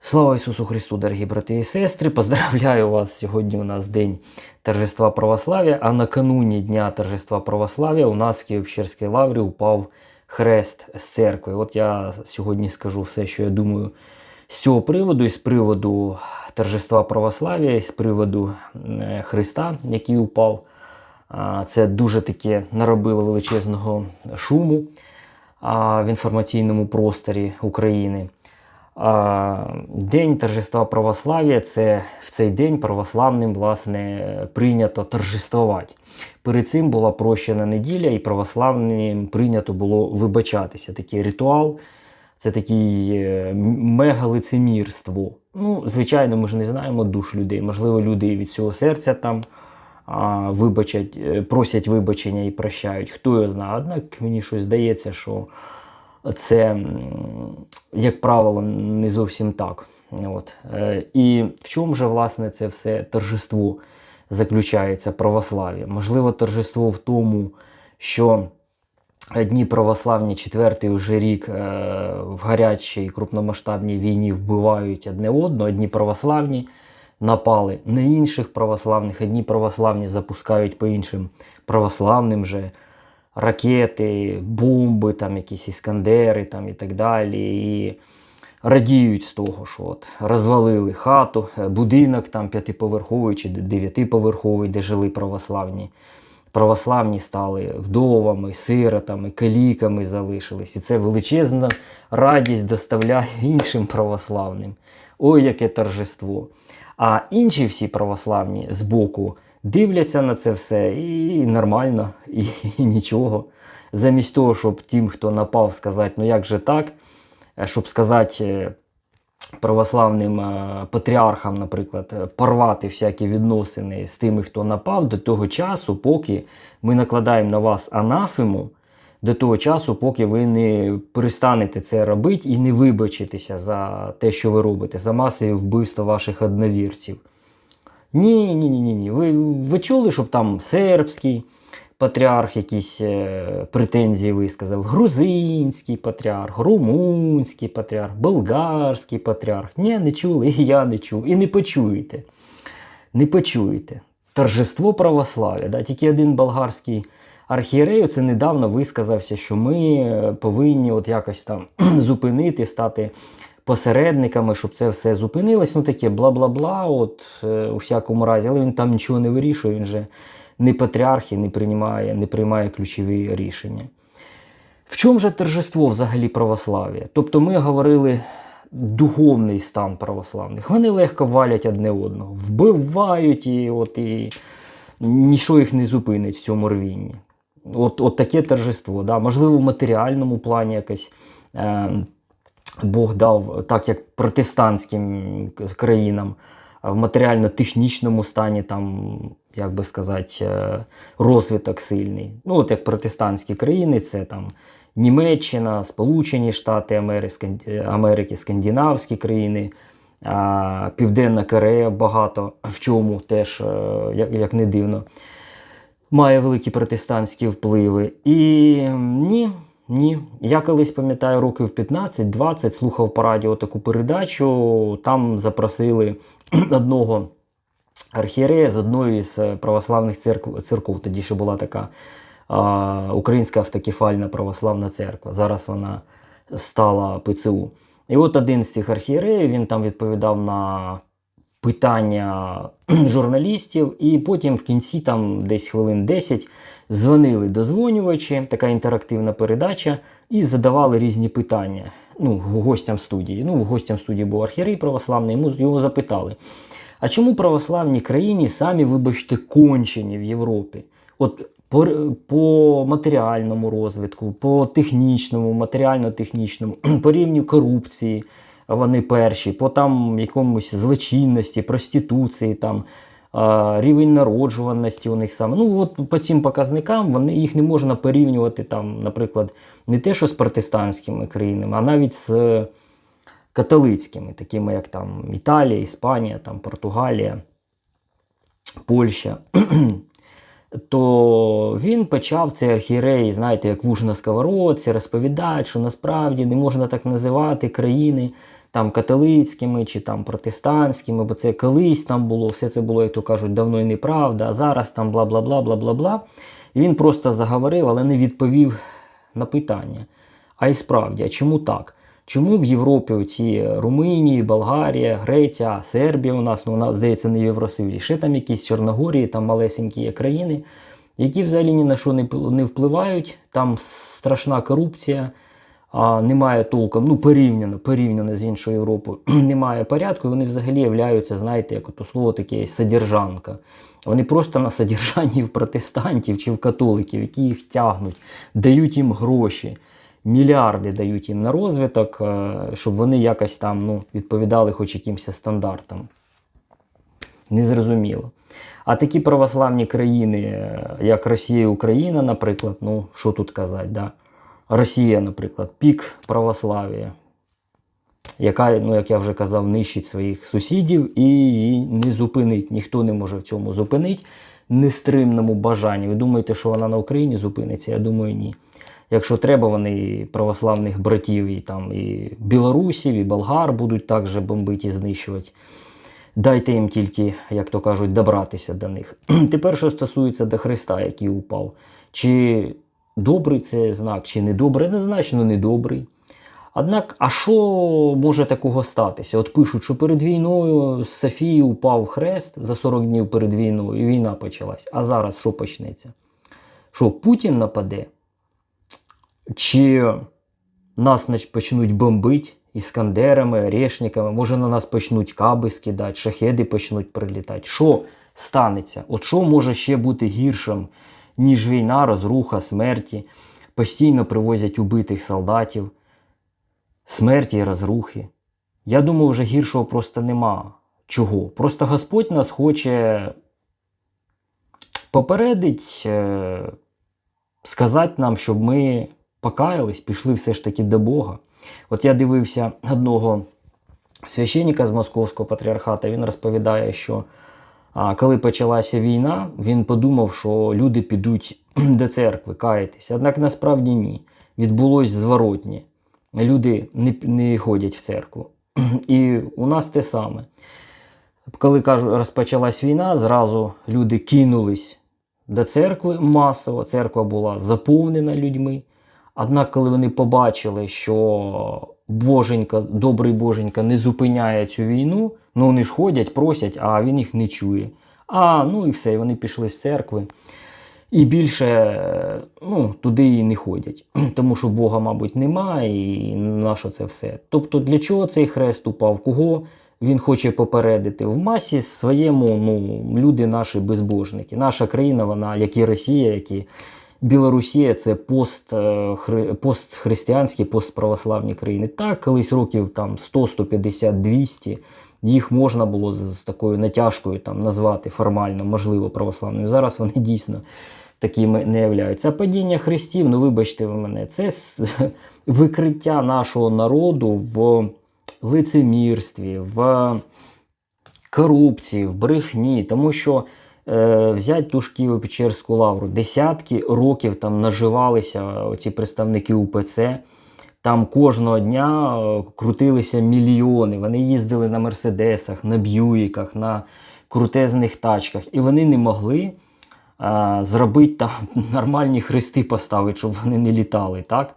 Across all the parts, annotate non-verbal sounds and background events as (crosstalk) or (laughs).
Слава Ісусу Христу, дорогі брати і сестри! Поздравляю вас! Сьогодні у нас День торжества православ'я, а накануні Дня торжества православ'я у нас в Київ-Печерській лаврі упав хрест з церкви. От я сьогодні скажу все, що я думаю з цього приводу, і з приводу торжества православ'я, і з приводу е, Христа, який упав. Це дуже таке наробило величезного шуму в інформаційному просторі України. День торжества православ'я це в цей день православним власне, прийнято торжествувати. Перед цим була прощена неділя, і православним прийнято було вибачатися. Такий ритуал, це такий е, мегалицемірство. Ну, звичайно, ми ж не знаємо душ людей. Можливо, люди від цього серця там вибачать, е, просять вибачення і прощають. Хто його знає. Однак мені щось здається, що це, як правило, не зовсім так. От. Е, І в чому же, власне, це все торжество заключається православ'я? Можливо, торжество в тому, що одні православні четвертий вже рік е, в гарячій крупномасштабній війні вбивають одне одного, одні православні напали на інших православних, одні православні запускають по іншим православним же ракети, бомби, там якісь іскандери там, і так далі. І радіють з того, що от розвалили хату, е, будинок там п'ятиповерховий чи дев'ятиповерховий, де жили православні. Православні стали вдовами, сиротами, каліками залишились. І це величезна радість доставляє іншим православним. Ой, яке торжество! А інші всі православні збоку дивляться на це все і нормально, і, і нічого. Замість того, щоб тим, хто напав, сказати, ну як же так, е, щоб сказати е, православним е, патріархам, наприклад, порвати всякі відносини з тими, хто напав, до того часу, поки ми накладаємо на вас анафему, до того часу, поки ви не перестанете це робити і не вибачитеся за те, що ви робите, за масові вбивства ваших одновірців. Ні, ні, ні, ні, ні. Ви, ви чули, щоб там сербський патріарх якісь е, претензії висказав, грузинський патріарх, румунський патріарх, болгарський патріарх. Ні, не чули, і (laughs) я не чув. І не почуєте. Не почуєте. Торжество православ'я. Да? Тільки один болгарський архієрей це недавно висказався, що ми е, повинні от якось там (clears throat) зупинити, стати посередниками, щоб це все зупинилось. Ну таке бла-бла-бла, от е, у всякому разі, але він там нічого не вирішує, він же не патріарх і не приймає, не приймає ключові рішення. В чому же торжество взагалі православ'я? Тобто ми говорили духовний стан православних. Вони легко валять одне одного, вбивають і от і нічого їх не зупинить в цьому рвінні. От, от таке торжество. Да? Можливо, в матеріальному плані якось. Е, Бог дав, так як протестантським країнам, в матеріально-технічному стані, там, як би сказати, е, розвиток сильний. Ну, от як протестантські країни, це там Німеччина, Сполучені Штати Америки, Америки скандинавські країни, Південна Корея багато в чому теж, е, як не дивно, має великі протестантські впливи. І ні. Ні, я колись пам'ятаю років 15-20 слухав по радіо таку передачу. Там запросили (clears throat) одного архієрея з одної з е, православних церкв, церков. Тоді ще була така а, Українська автокефальна православна церква. Зараз вона стала ПЦУ. І от один з цих архієреїв він там відповідав на питання (clears throat) журналістів, і потім в кінці, там десь хвилин 10, дзвонили дозвонювачі, така інтерактивна передача, і задавали різні питання ну, гостям студії. Ну, гостям студії був архієрей православний, його запитали. А чому православні країни самі, вибачте, кончені в Європі? От по, по матеріальному розвитку, по технічному, матеріально-технічному, (clears throat) по рівню корупції вони перші, по там якомусь злочинності, проституції, там, рівень народжуваності у них саме. Ну, от по цим показникам вони, їх не можна порівнювати, там, наприклад, не те, що з протестантськими країнами, а навіть з католицькими, такими як там Італія, Іспанія, там, Португалія, Польща. (clears throat) То він почав цей архієрей, знаєте, як вуж на сковородці, розповідати, що насправді не можна так називати країни там католицькими чи там протестантськими, бо це колись там було, все це було, як то кажуть, давно і неправда, а зараз там бла бла бла бла бла бла. І він просто заговорив, але не відповів на питання. А й справді, а чому так? Чому в Європі ці Румунії, Болгарія, Греція, Сербія у нас, ну вона здається, не в Євросоюзі, ще там якісь Чорногорії, там малесенькі є країни, які взагалі ні на що не впливають, там страшна корупція, а немає толком, ну порівняно, порівняно з іншою Європою, (clears throat) немає порядку, і вони взагалі являються, знаєте, як ото слово таке содержанка. Вони просто на содержанні в протестантів чи в католиків, які їх тягнуть, дають їм гроші мільярди дають їм на розвиток, е, щоб вони якось там ну, відповідали хоч якимось стандартам. Незрозуміло. А такі православні країни, е, як Росія і Україна, наприклад, ну що тут казати, да? Росія, наприклад, пік православ'я, яка, ну, як я вже казав, нищить своїх сусідів і її не зупинить. Ніхто не може в цьому зупинити нестримному бажанні. Ви думаєте, що вона на Україні зупиниться? Я думаю, ні. Якщо треба, вони і православних братів, і там і білорусів, і болгар будуть також бомбити і знищувати. Дайте їм тільки, як то кажуть, добратися до них. (clears throat) Тепер, що стосується до Христа, який упав. Чи добрий це знак, чи не добрий, незначно не добрий. Однак, а що може такого статися? От пишуть, що перед війною з Софії упав хрест за 40 днів перед війною, і війна почалась. А зараз що почнеться? Що Путін нападе? Чи нас почнуть бомбити іскандерами, орешниками, може на нас почнуть каби скидати, шахеди почнуть прилітати. Що станеться? От що може ще бути гіршим, ніж війна, розруха, смерті? Постійно привозять убитих солдатів, смерті і розрухи. Я думаю, вже гіршого просто нема. Чого? Просто Господь нас хоче попередить, е, сказати нам, щоб ми покаялись, пішли все ж таки до Бога. От я дивився одного священника з Московського патріархата, він розповідає, що а, коли почалася війна, він подумав, що люди підуть (clears throat) до церкви каятися. Однак насправді ні. Відбулось зворотнє. Люди не, не ходять в церкву. (clears throat) І у нас те саме. Коли кажу, розпочалась війна, зразу люди кинулись до церкви масово. Церква була заповнена людьми. Однак, коли вони побачили, що Боженька, добрий Боженька не зупиняє цю війну, ну вони ж ходять, просять, а він їх не чує. А, ну і все, вони пішли з церкви. І більше е, ну, туди і не ходять, (clears throat) тому що Бога, мабуть, немає, і на що це все. Тобто, для чого цей хрест упав? Кого він хоче попередити? В масі своєму ну, люди наші безбожники. Наша країна, вона, як і Росія, як і Білорусія, це пост, е, постхристиянські, постправославні країни. Так, колись років там 100, 150, 200 їх можна було з, такою натяжкою там, назвати формально, можливо, православними. Зараз вони дійсно такими не являються. А падіння хрестів, ну вибачте ви мене, це (laughs) викриття нашого народу в лицемірстві, в корупції, в брехні, тому що е, взять ту ж Києво-Печерську лавру, десятки років там наживалися оці представники УПЦ. Там кожного дня е, крутилися мільйони. Вони їздили на Мерседесах, на Б'юїках, на крутезних тачках, і вони не могли а, зробити там (laughs) нормальні хрести поставити, щоб вони не літали. так?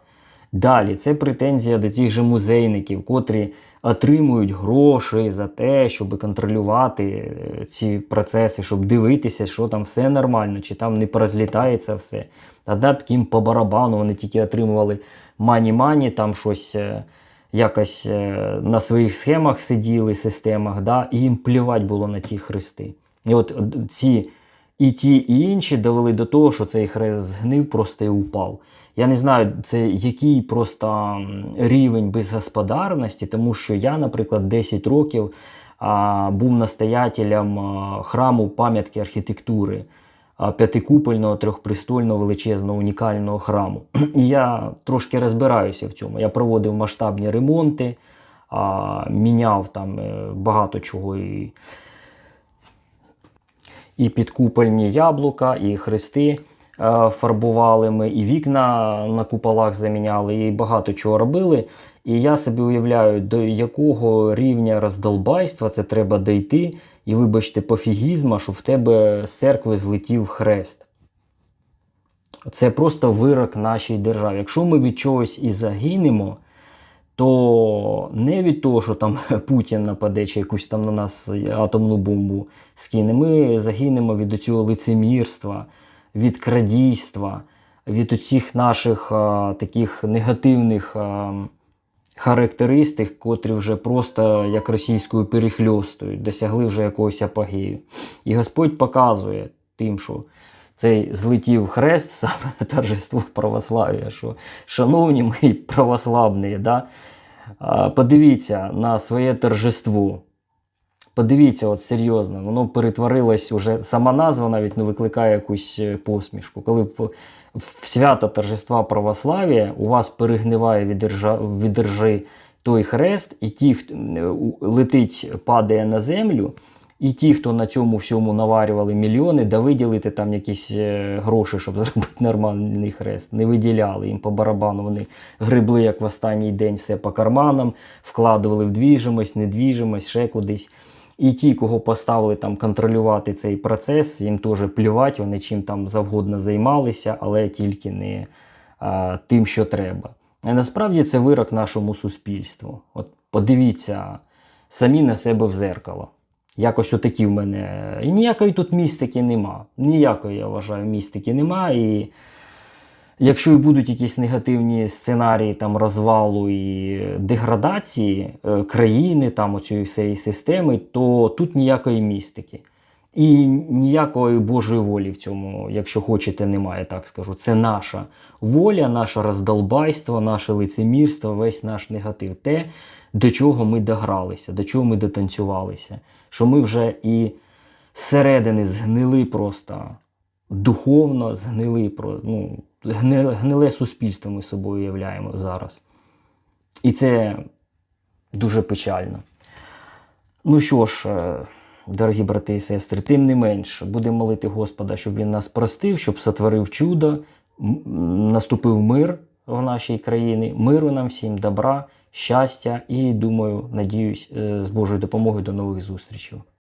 Далі, це претензія до цих же музейників, котрі отримують гроші за те, щоб контролювати е, ці процеси, щоб дивитися, що там все нормально, чи там не порозлітається все. Адепт їм по барабану, вони тільки отримували мані-мані, там щось е, якось е, на своїх схемах сиділи, системах, да, і їм плівати було на ті хрести. І от ці і ті, і інші довели до того, що цей хрест згнив просто і упав. Я не знаю, це який просто рівень безгосподарності, тому що я, наприклад, 10 років а, був настоятелем храму пам'ятки архітектури а, п'ятикупольного, трьохпрестольного, величезного, унікального храму. (clears throat) І я трошки розбираюся в цьому. Я проводив масштабні ремонти, а, міняв там е, багато чого. І, і підкупольні яблука, і хрести. Е, фарбували ми, і вікна на куполах заміняли, і багато чого робили. І я собі уявляю, до якого рівня роздолбайства це треба дійти, і вибачте, пофігізма, що в тебе з церкви злетів хрест. Це просто вирок нашій державі. Якщо ми від чогось і загинемо, то не від того, що там (laughs) Путін нападе чи якусь там на нас атомну бомбу скине. Ми загинемо від цього лицемірства, від крадійства, від усіх наших а, таких негативних а, характеристик, котрі вже просто як російською перехльостують, досягли вже якогось апогею. І Господь показує тим, що цей злетів хрест, (laughs) саме торжество православ'я, що шановні мої православні, да, подивіться на своє торжество. Подивіться, от серйозно, воно перетворилось уже, сама назва навіть не викликає якусь е, посмішку. Коли в, свято торжества православ'я у вас перегниває від держа, держи той хрест, і ті, хто летить, падає на землю, і ті, хто на цьому всьому наварювали мільйони, да виділити там якісь е, гроші, щоб (laughs) зробити нормальний хрест. Не виділяли їм по барабану. Вони грибли, як в останній день, все по карманам, вкладували в двіжимость, недвіжимость, ще кудись. І ті, кого поставили там контролювати цей процес, їм теж плювать, вони чим там завгодно займалися, але тільки не а, тим, що треба. І насправді це вирок нашому суспільству. От подивіться самі на себе в зеркало. Якось отакі в мене. І ніякої тут містики нема. Ніякої, я вважаю, містики нема. І якщо і будуть якісь негативні сценарії там розвалу і деградації е, країни, там оцієї всієї системи, то тут ніякої містики. І ніякої Божої волі в цьому, якщо хочете, немає, так скажу. Це наша воля, наше роздолбайство, наше лицемірство, весь наш негатив. Те, до чого ми догралися, до чого ми дотанцювалися. Що ми вже і зсередини згнили просто духовно, згнили ну, гниле суспільство ми собою являємо зараз. І це дуже печально. Ну що ж, е, дорогі брати і сестри, тим не менш, будемо молити Господа, щоб він нас простив, щоб сотворив чудо, наступив мир в нашій країні, миру нам всім, добра, щастя і думаю, надіюсь, е, з Божою допомогою до нових зустрічей.